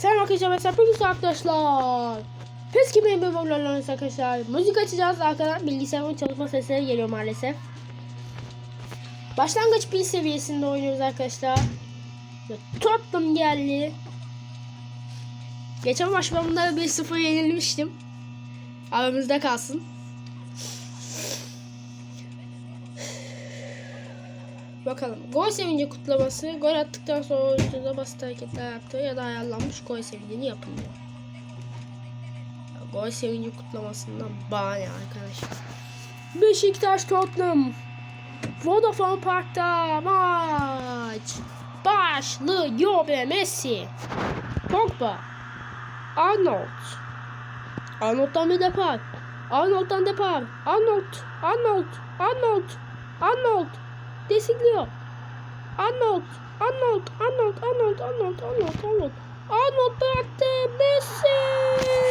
Selam arkadaşlar mesela bugün arkadaşlar. Pes gibi bir bölümlerle arkadaşlar. Müzik açacağız arkadan bilgisayarın çalışma sesleri geliyor maalesef. Başlangıç bir seviyesinde oynuyoruz arkadaşlar. Ve geldi. Geçen maç ben bunlara 1-0 yenilmiştim. Aramızda kalsın. Bakalım. Gol sevinci kutlaması. Gol attıktan sonra oyuncuda basit hareketler yaptığı ya da ayarlanmış gol sevincini yapın diyor. Gol sevinci kutlamasından bana ne arkadaşlar. Beşiktaş Tottenham. Vodafone Park'ta maç başlıyor ve Messi. Pogba. Arnold. Arnold'dan bir depar. Arnold'dan depar. Arnold. Arnold. Arnold. Arnold destekliyor. Arnold, Arnold, Arnold, Arnold, Arnold, Arnold, Arnold. Arnold bıraktı. Messi.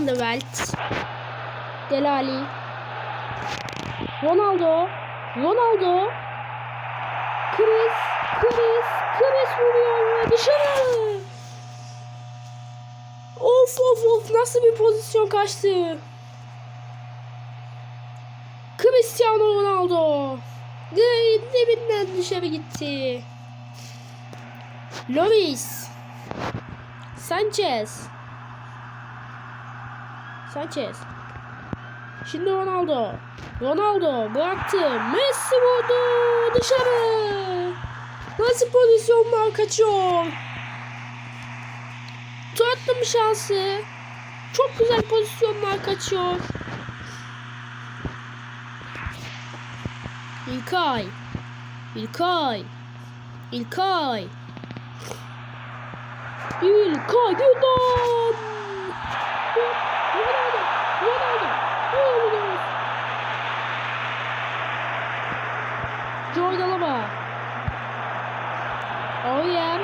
Anderwelt. Delali. Ronaldo. Ronaldo. Chris. Chris. Chris vuruyor ve dışarı. Of of of nasıl bir pozisyon kaçtı. Cristiano Ronaldo. Dibinden dışarı gitti. Loris. Sanchez. Sanchez. Şimdi Ronaldo. Ronaldo bıraktı. Messi vurdu. Dışarı. Nasıl pozisyonlar kaçıyor. Tottenham şansı. Çok güzel pozisyonlar kaçıyor. İlkay. İlkay. İlkay. İlkay Gündoğan. Ronaldo. Ronaldo. Ronaldo. Jordan Alaba. Oh yeah.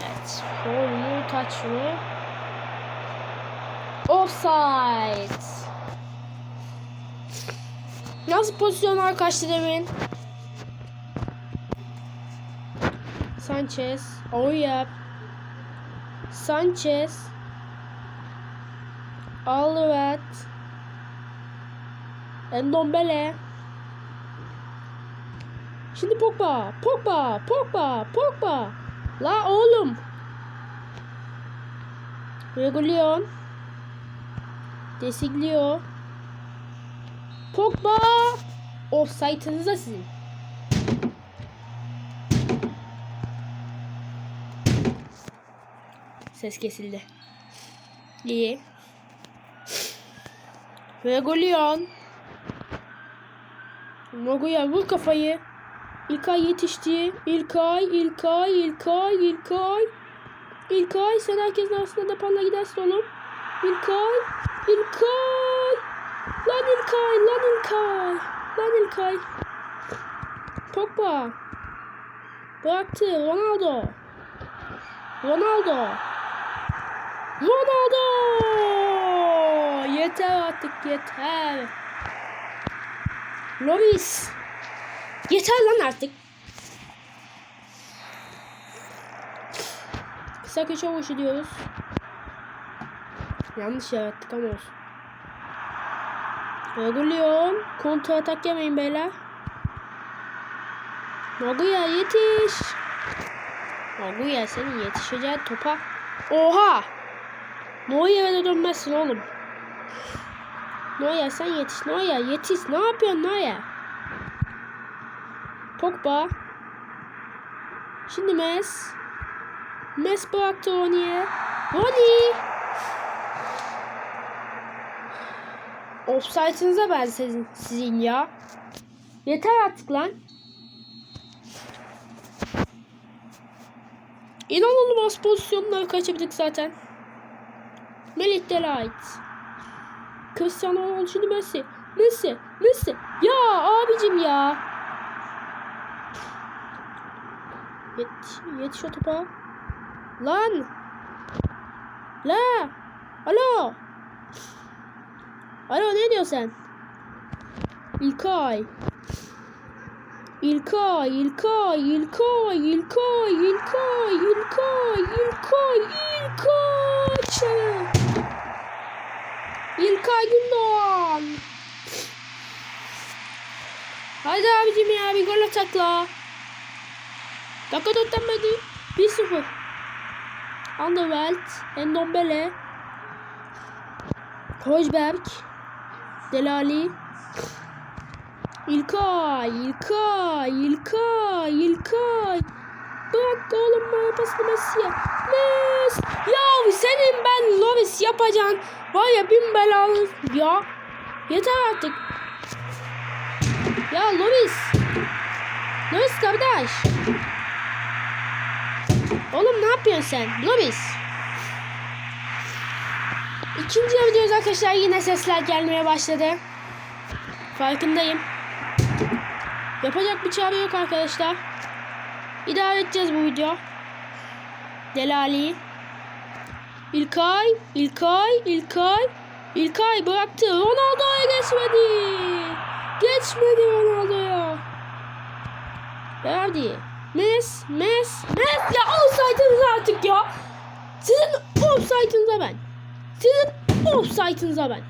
Evet. Taç mı? Offside. Nasıl pozisyonlar kaçtı demin? Sanchez. Oh yeah. Sanchez. Alvet. Endombele. Şimdi Pogba. Pogba. Pogba. Pogba. La oğlum. Regulion. Desigliyor. Pogba. Offside'ınıza sizin. Ses kesildi. İyi. Regulion. Maguya vur kafayı. İlkay yetişti. İlkay, İlkay, İlkay, İlkay. İlkay sen herkesin arasında depanla gidersin oğlum. İlkay, İlkay. Lan İlkay, lan İlkay. Lan İlkay. Pogba. Bıraktı Ronaldo. Ronaldo. Ronaldo! Yeter artık yeter. Loris. Yeter lan artık. Kısa köşe vuruşu diyoruz. Yanlış yarattık ama olsun. Regulion. Kontra atak yemeyin beyler. Maguya yetiş. Maguire senin yetişeceğin topa. Oha! Neuer'e dönmezsin oğlum. Neuer sen yetiş. Neuer yetiş. Ne yapıyorsun Neuer? Pogba. Şimdi Mes. Mes bıraktı Ronnie'ye. Ronnie! Offside'ınıza ben sizin, sizin ya. Yeter artık lan. İnanılmaz pozisyonları kaçırdık zaten. Melih Delight. Cristiano Ronaldo şimdi Messi. Messi. Messi. Ya abicim ya. Yet, yetiş o topa. Lan. La. Alo. Alo ne diyorsun sen? İlkay. İlkay, İlkay, İlkay, İlkay, İlkay, İlkay, İlkay, İlkay. İlkay Gündoğan. Hadi abicim ya bir gol atakla. Dakika beri 1-0. Underwelt, Endombele, Hojberg, Delali, İlkay, İlkay, İlkay, İlkay. Bırak oğlum bana pasını Messi'ye. Mes. Ya senin ben Loris yapacaksın. Var ya bin belalı. Ya. Yeter artık. Ya Loris. Loris kardeş. Oğlum ne yapıyorsun sen? Loris. İkinci videoda arkadaşlar yine sesler gelmeye başladı. Farkındayım. Yapacak bir çare yok arkadaşlar. İdare edeceğiz bu video. Delali. İlkay, İlkay, İlkay. İlkay bıraktı. Ronaldo'ya geçmedi. Geçmedi Ronaldo'ya. Verdi. Mes, Mes, Mes ya offside'ınız artık ya. Sizin offside'ınıza ben. Sizin offside'ınıza ben.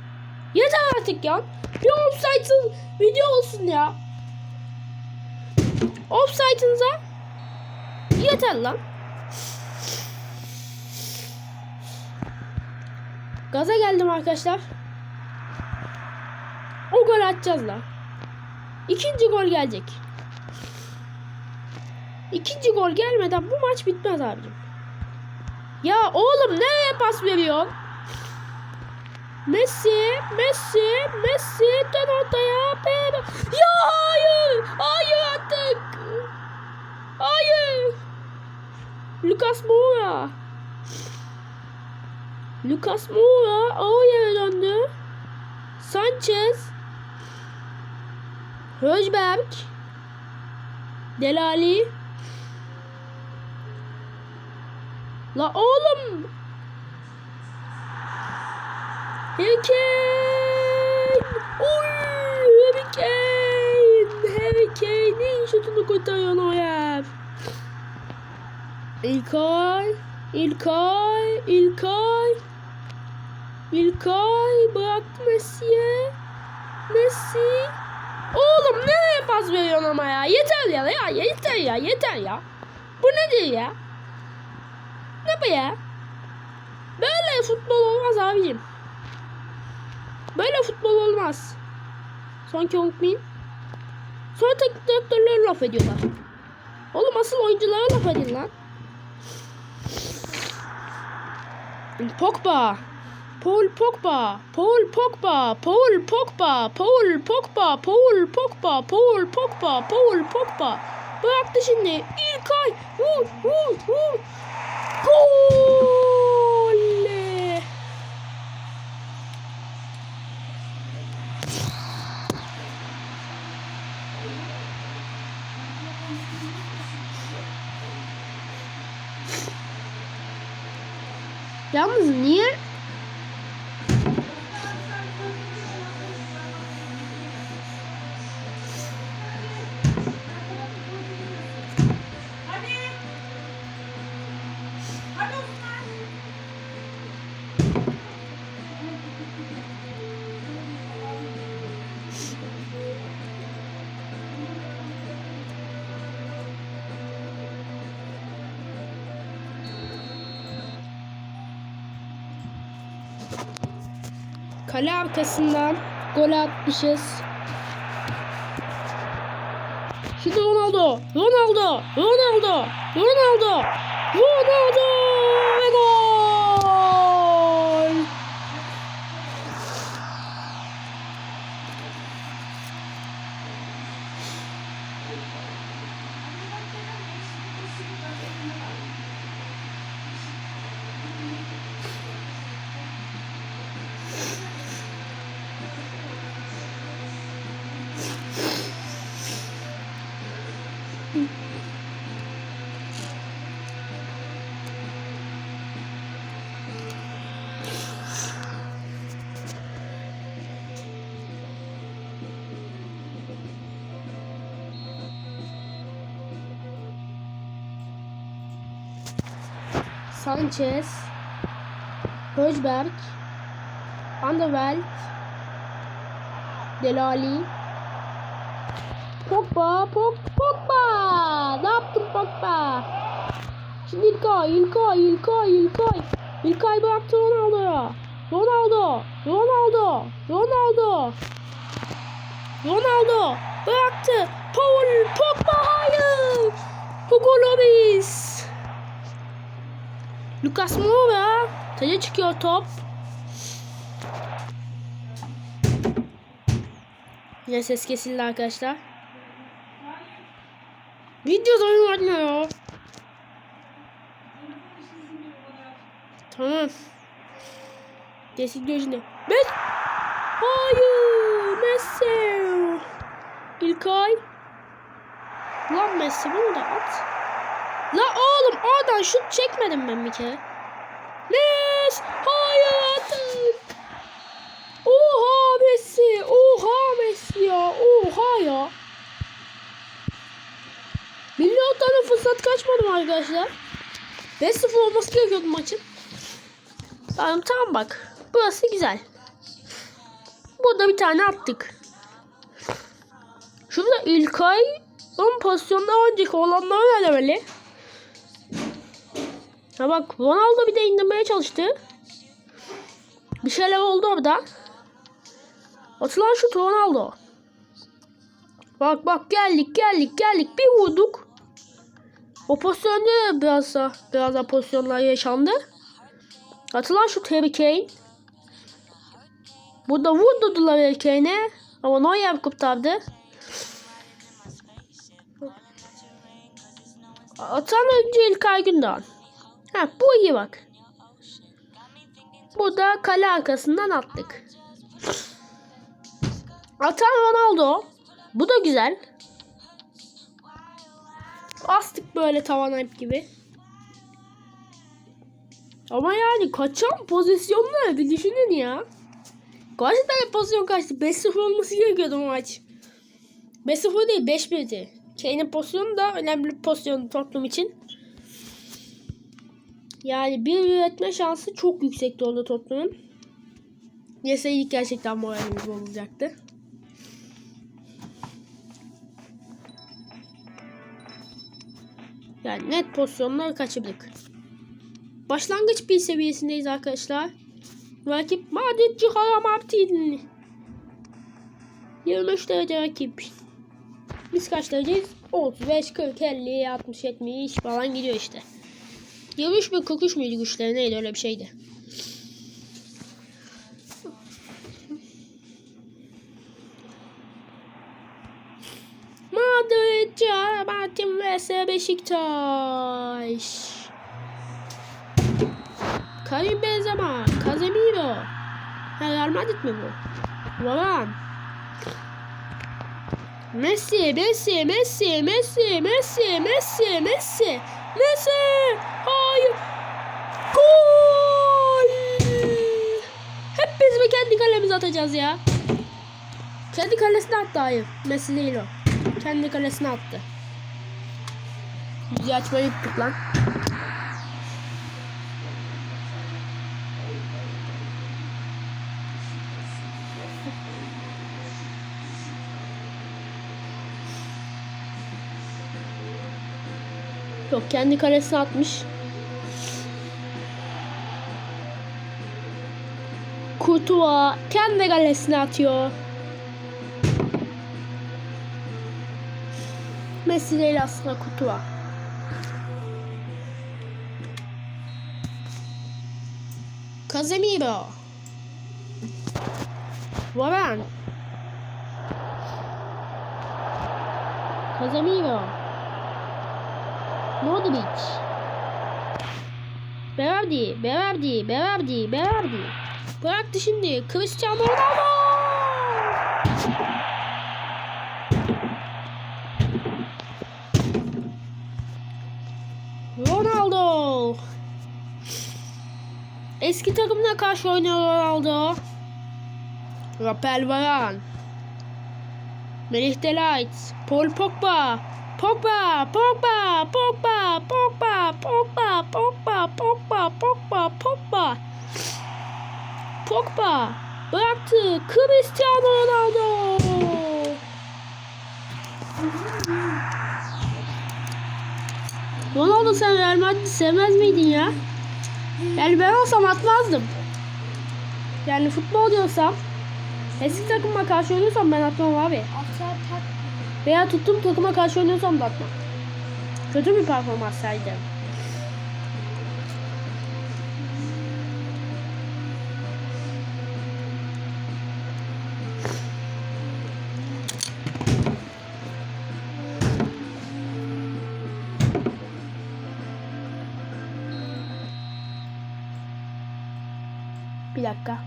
Yeter artık ya. Bir offside'sız video olsun ya. Offside'ınıza yeter lan. Gaza geldim arkadaşlar. O gol atacağız la. İkinci gol gelecek. İkinci gol gelmeden bu maç bitmez abicim. Ya oğlum nereye pas veriyorsun? Messi, Messi, Messi dön ortaya. Be- Ya hayır, hayır artık. Hayır. Lucas Moura. Lucas Moura o yere döndü. Sanchez. Höjberg. Delali. La oğlum. Harry Kane. Oy, Harry Kane. Harry Kane'in şutunu kurtarıyor Neuer. İlkay. İlkay. İlkay. İlkay bıraktı Messi'ye. Messi. Oğlum nereye pas veriyorsun ama ya? Yeter ya, ya yeter ya, yeter ya. Bu nedir ya? Bu ya? Böyle futbol olmaz abicim. Böyle futbol olmaz. Son unutmayın. Sonra teknik direktörleri laf ediyorlar. Oğlum asıl oyunculara laf edin lan. Pogba. Paul Pogba. Paul Pogba. Paul Pogba. Paul Pogba. Paul Pogba. Paul Pogba. Paul Pogba. Bıraktı şimdi. İlkay. Vur vur vur. Gol! Yalnız niye Kale arkasından gol atmışız. Şimdi Ronaldo, Ronaldo, Ronaldo, Ronaldo, Ronaldo Sanchez, Höjberg, Anderveld, Delali, Pogba, Pog, Pogba! Ne yaptın Pogba? Şimdi İlkay, İlkay, İlkay, İlkay. İlkay bıraktı Ronaldo'ya. Ronaldo, Ronaldo, Ronaldo. Ronaldo bıraktı. Paul Pogba hayır. Hugo Lloris. Lucas Moura. Taca çıkıyor top. Yine ses kesildi arkadaşlar. Videoda oyun oynamıyor. Tamam. Destek gözünde. Messi. Hayır. Messi. İlkay. Lan Messi bunu da at. La oğlum oradan şut çekmedim ben bir kere. Messi. Hayır atın. Oha Messi. Oha Messi ya. Oha ya. Milyon tane fırsat kaçmadım arkadaşlar. 5-0 olması gerekiyordu maçın. Tamam tamam bak. Burası güzel. Burada bir tane attık. Şurada İlkay ön pozisyonda önceki olanları veremeli. Ha bak Ronaldo bir de indirmeye çalıştı. Bir şeyler oldu orada. Atılan şut Ronaldo. Bak bak geldik geldik geldik bir vurduk. O pozisyonda da biraz da, biraz da pozisyonlar yaşandı. Atılan şut Harry Kane. Burada vurdular Harry Kane'e. Ama Neuer kurtardı. Atan önce İlkay Gündoğan. Ha bu iyi bak. Burada kale arkasından attık. Atan Ronaldo. Bu da güzel. Astık böyle tavan hep gibi. Ama yani kaçan pozisyonlar bir düşünün ya. Kaç tane pozisyon kaçtı? 5-0 olması gerekiyordu bu maç. 5-0 değil 5-1'di. Kane'in pozisyonu da önemli bir pozisyon Tottenham için. Yani bir üretme şansı çok yüksekti orada Tottenham'ın. Yeseydik gerçekten moralimiz bozulacaktı. Yani net pozisyonları kaçırdık. Başlangıç bir seviyesindeyiz arkadaşlar. Rakip Madrid Cihala Martin. 23 derece rakip. Biz kaç dereceyiz? 35, 40, 50, 60, 70 falan gidiyor işte. 23 mi 43 müydü güçleri neydi öyle bir şeydi. Madrid Martin vs Beşiktaş. Karim Benzema, Casemiro. Real Madrid mi bu? Varane. Messi, Messi, Messi, Messi, Messi, Messi, Messi, Messi. Hayır. Gol. Hep biz mi kendi kalemize atacağız ya? Kendi kalesine attı hayır. Messi değil o. Kendi kalesine attı. Müziği açmayı unuttuk lan. Yok kendi kalesine atmış. Kurtuğa kendi galesine atıyor. Messi değil aslında Kurtuğa. Casemiro. Varane. Casemiro. Modric. Berardi, Berardi, Berardi, Berardi. Bıraktı şimdi. Cristiano Ronaldo. Ronaldo. Eski takımına karşı oynuyor Ronaldo. Rafael Varane. Melih Delight. Paul Pogba. Pogba, Pogba, Pogba, Pogba, Pogba, Pogba, Pogba, Pogba, Pogba. Pogba bıraktı. Cristiano Ronaldo. Ronaldo sen Real Madrid sevmez miydin ya? Yani ben olsam atmazdım. Yani futbol diyorsam eski takıma karşı oynuyorsam ben atmam abi. Veya tuttuğum takıma karşı oynuyorsam da atmam. Kötü bir performans sergilerim. Bir dakika.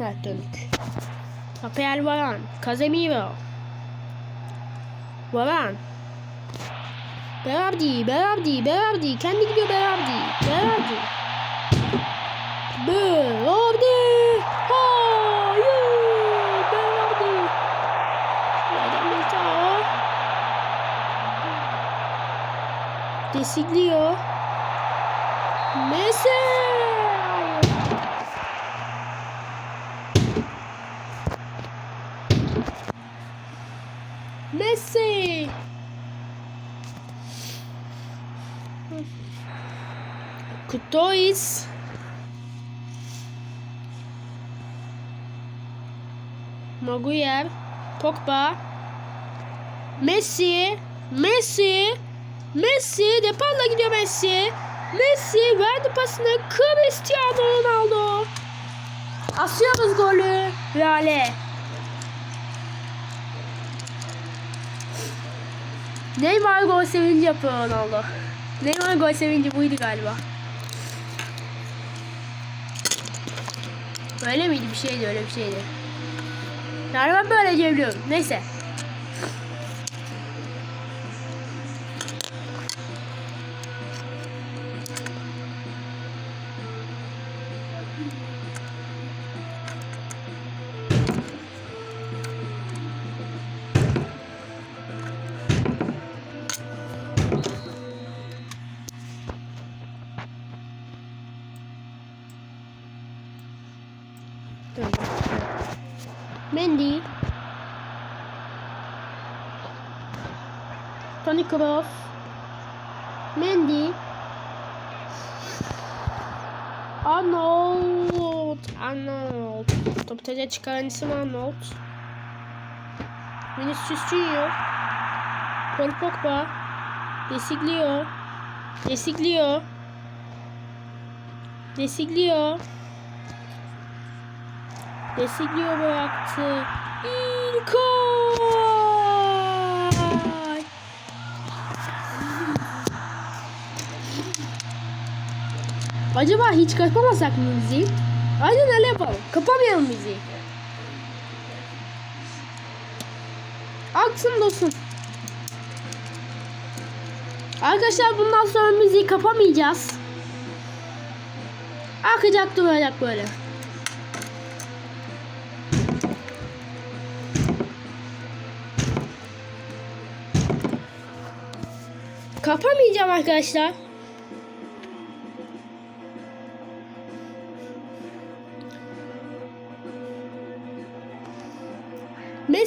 Evet döndük. Rafael Varane, Casemiro. Varane. Berardi, Berardi, Berardi. Kendi gidiyor Berardi. Berardi. Berardi. Hayır. Berardi. Yerden Militao. Desikliyor. Messi. Hayır. Messi. Kutois. Maguire. Pogba. Messi. Messi. Messi. Depalla gidiyor Messi. Messi verdi pasını Cristiano Ronaldo. Asıyoruz golü. Real'e. Neymar gol sevinci yapıyor Ronaldo. Neymar gol sevinci buydu galiba. Öyle miydi? Bir şeydi öyle bir şeydi. Yani ben böyle diyebiliyorum. Neyse. Arnold. Topu taca çıkaran isim Arnold. Vinicius Junior. Paul Pogba. Desikliyor. Desikliyor. Desikliyor. Desikliyor bıraktı. İlkay. Acaba hiç kapamasak mı müziği? Aynen öyle yapalım. Kapamayalım müziği. Aksın dostum. Arkadaşlar bundan sonra müziği kapamayacağız. Akacak duracak böyle. Kapamayacağım arkadaşlar.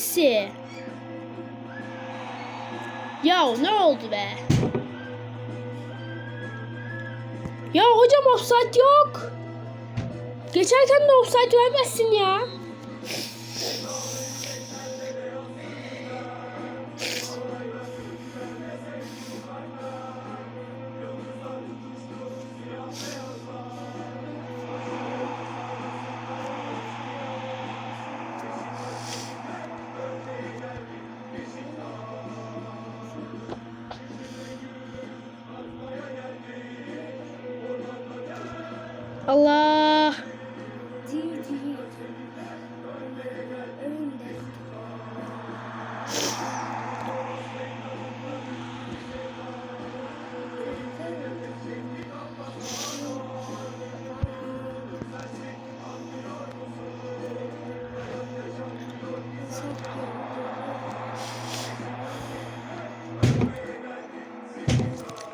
Messi. Ya ne oldu be? Ya hocam offside yok. Geçerken de offside vermezsin ya.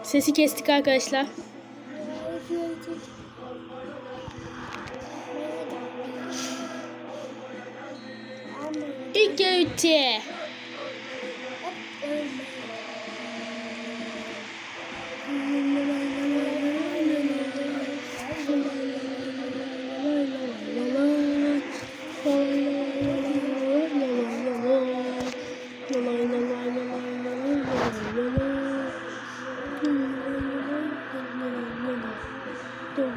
Sesi kestik arkadaşlar. Ölmeye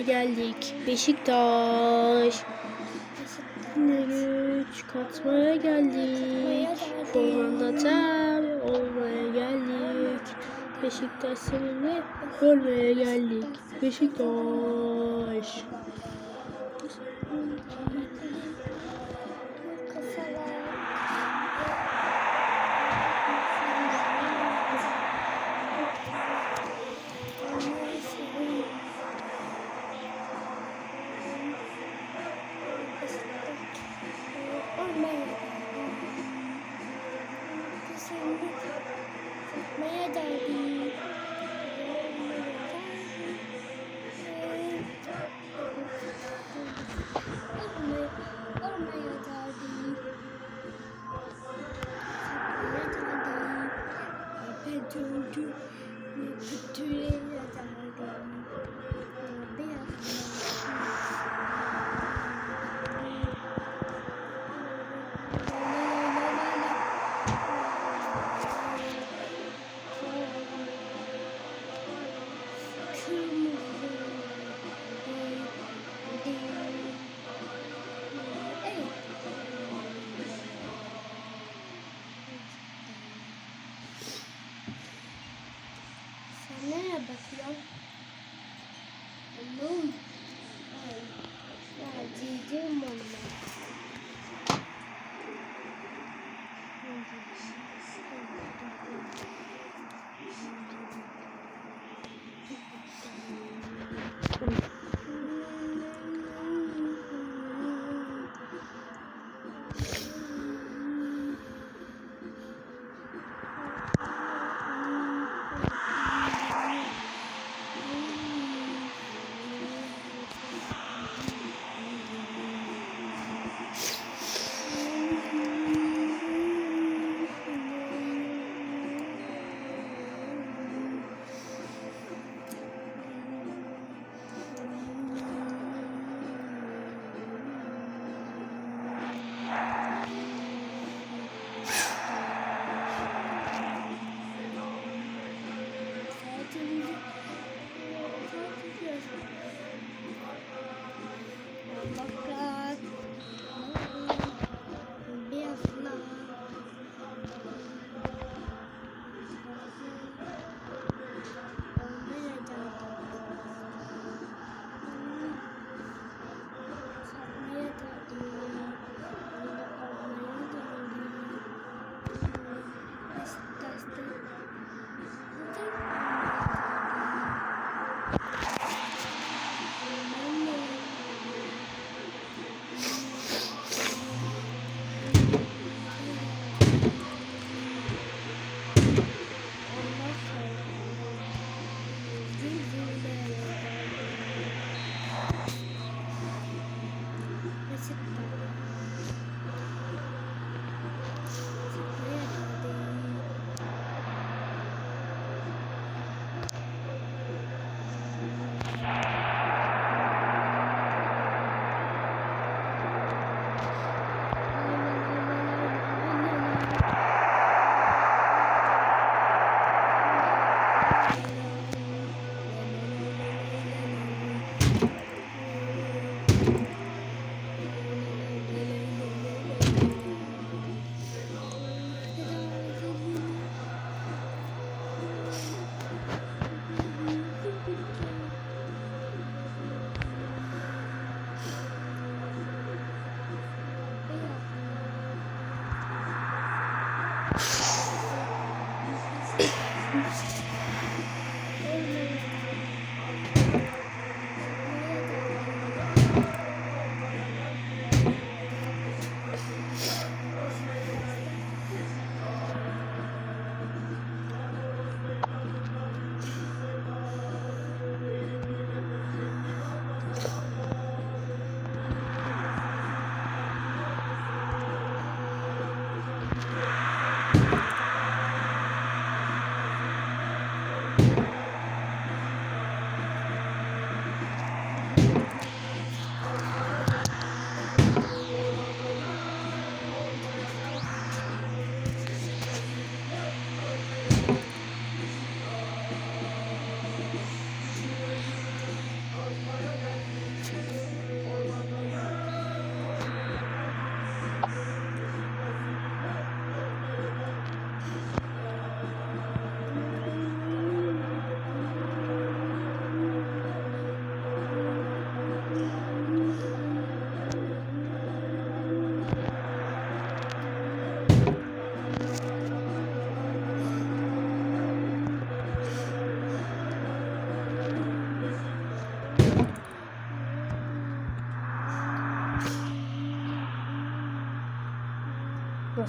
geldik. Beşiktaş. Güç katmaya geldik. Olmaya geldik. Beşiktaş seninle ölmeye geldik. Beşiktaş.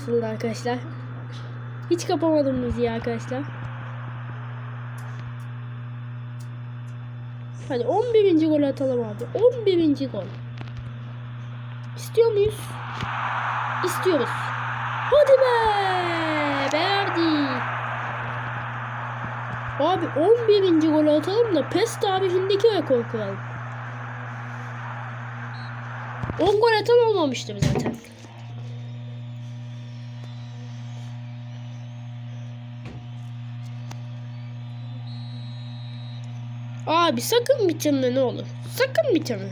Nasıldı arkadaşlar? Hiç kapamadım müziği arkadaşlar. Hadi 11. gol atalım abi. 11. gol. İstiyor muyuz? İstiyoruz. Hadi be! Verdik. Abi 11. gol atalım da PES tarihindeki rekor kıralım. 10 gol atan zaten. Abi sakın bitirme ne olur. Sakın bitirme.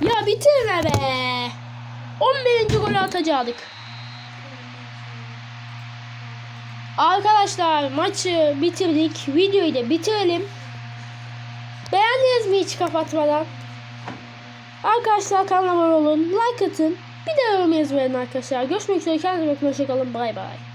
Ya bitirme be. 11. golü atacaktık. Arkadaşlar maçı bitirdik. Videoyu da bitirelim. Beğendiniz mi hiç kapatmadan? Arkadaşlar kanalıma abone olun. Like atın. Bir de yorum yazmayın arkadaşlar. Görüşmek üzere. Kendinize bakın. Hoşçakalın. Bay bay.